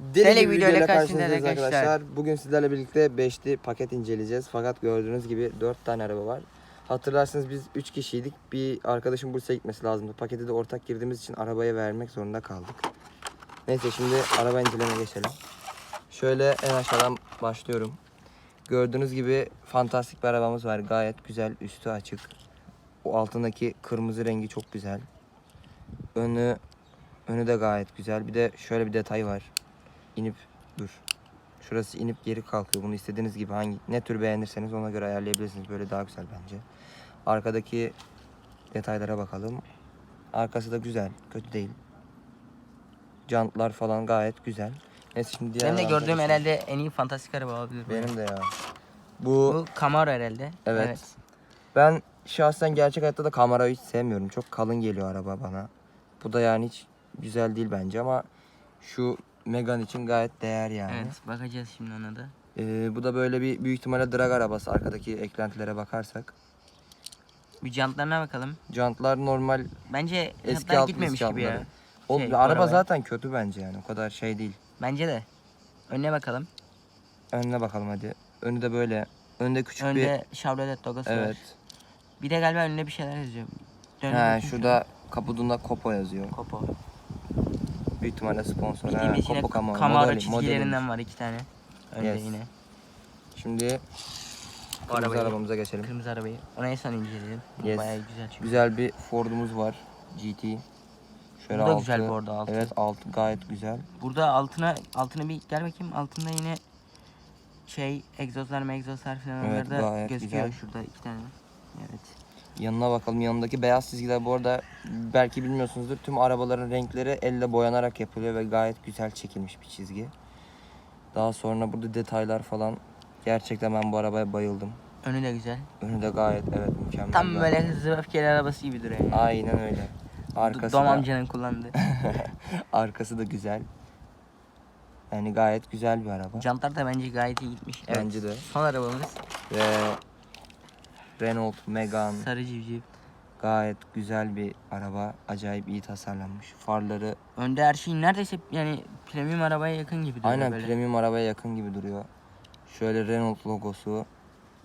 Deli gibi bir videoyla karşınızdayız arkadaşlar. Bugün sizlerle birlikte 5'li paket inceleyeceğiz. Fakat gördüğünüz gibi 4 tane araba var. Hatırlarsanız biz 3 kişiydik. Bir arkadaşım Bursa'ya gitmesi lazımdı. Pakete de ortak girdiğimiz için arabaya vermek zorunda kaldık. Neyse şimdi araba incelemeye geçelim. Şöyle en aşağıdan başlıyorum. Gördüğünüz gibi fantastik bir arabamız var. Gayet güzel, üstü açık. O altındaki kırmızı rengi çok güzel. Önü önü de gayet güzel. Bir de şöyle bir detay var. İnip dur. Şurası inip geri kalkıyor. Bunu istediğiniz gibi hangi ne tür beğenirseniz ona göre ayarlayabilirsiniz. Böyle daha güzel bence. Arkadaki detaylara bakalım. Arkası da güzel. Kötü değil. Jantlar falan gayet güzel. Neyse şimdi diğer Benim de gördüğüm geçelim. herhalde en iyi fantastik araba olabilir. bu. Benim de ya. Bu Bu Camaro herhalde. Evet. Ben şahsen gerçek hayatta da kamerayı hiç sevmiyorum. Çok kalın geliyor araba bana. Bu da yani hiç güzel değil bence ama şu Megan için gayet değer yani. Evet bakacağız şimdi ona da. Ee, bu da böyle bir büyük ihtimalle drag arabası arkadaki eklentilere bakarsak. Bir jantlarına bakalım. Jantlar normal Bence eski jantlar alt gitmemiş gibi ya. jantları. O Şey, araba arabaya. zaten kötü bence yani. O kadar şey değil. Bence de. Önüne bakalım. Önüne bakalım hadi. Önü de böyle. Önde küçük Önde Chevrolet logosu bir var. evet. Bir de galiba önüne bir şeyler yazıyor. Dön Ha bakayım şurada kaputunda Kopo yazıyor. Kopo. Büyük ihtimalle sponsor. Ha, Bildiğimiz yine Camaro. Modeli- çizgilerinden var iki tane. Önde Yes. yine. Şimdi Bu kırmızı arabayı- arabamıza geçelim. Kırmızı arabayı. Ona en son inceleyelim. Bu Yes. Bayağı güzel çünkü. Güzel bir Ford'umuz var. GT. Şöyle Bu da altı- güzel bu arada, altı. Evet altı gayet güzel. Burada altına altına bir gel bakayım. Altında yine şey egzozlar egzozlar falan Evet, onlar da gayet gözüküyor güzel. şurada iki tane. Evet. Yanına bakalım. Yanındaki beyaz çizgiler bu arada belki bilmiyorsunuzdur. Tüm arabaların renkleri elle boyanarak yapılıyor ve gayet güzel çekilmiş bir çizgi. Daha sonra burada detaylar falan. Gerçekten ben bu arabaya bayıldım. Önü de güzel. Önü de gayet evet mükemmel. Tam böyle hızlı öfkeli arabası gibi duruyor. Yani. Aynen öyle. Arkası Dom da, amcanın kullandığı. arkası da güzel. Yani gayet güzel bir araba. Jantlar da bence gayet iyi gitmiş. Evet. Bence de. Son arabamız Ve Renault Megane sarı civciv. gayet güzel bir araba. Acayip iyi tasarlanmış. Farları Önde her şey neredeyse yani premium arabaya yakın gibi duruyor aynen böyle. premium arabaya yakın gibi duruyor. Şöyle Renault logosu.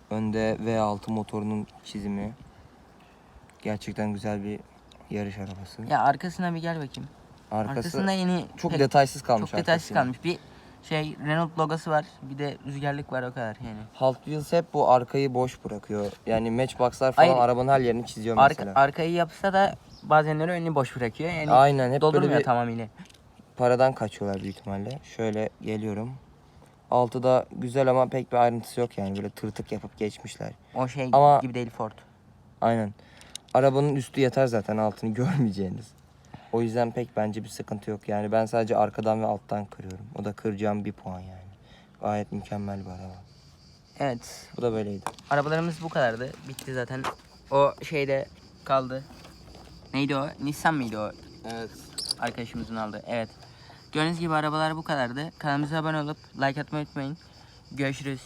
Önde V6 motorunun çizimi. Gerçekten güzel bir yarış arabası. Ya arkasına bir gel bakayım. Arkası Arkasında yeni çok pek- detaysız kalmış. çok detaysız arkası. kalmış. Bir şey Renault logosu var. Bir de rüzgarlık var o kadar yani. Hot Wheels hep bu arkayı boş bırakıyor. Yani Matchbox'lar falan Hayır. arabanın her yerini çiziyor Arka, mesela. arkayı yapsa da bazenleri önünü boş bırakıyor. Yani Aynen hep böyle doldurmuyor bir tamamıyla. paradan kaçıyorlar büyük ihtimalle. Şöyle geliyorum. Altı da güzel ama pek bir ayrıntısı yok yani böyle tırtık yapıp geçmişler. O şey Ama- gibi değil Ford. Aynen. Arabanın üstü yeter zaten altını görmeyeceğiniz. O yüzden pek bence bir sıkıntı yok. Yani ben sadece arkadan ve alttan kırıyorum. O da kıracağım bir puan yani. Gayet mükemmel bir araba. Evet. Bu da böyleydi. Arabalarımız bu kadardı. Bitti zaten. O şeyde kaldı. Neydi o? Nissan mıydı o? Evet. Arkadaşımızın aldı. Evet. Gördüğünüz gibi arabalar bu kadardı. Kanalımıza abone olup like atmayı unutmayın. Görüşürüz.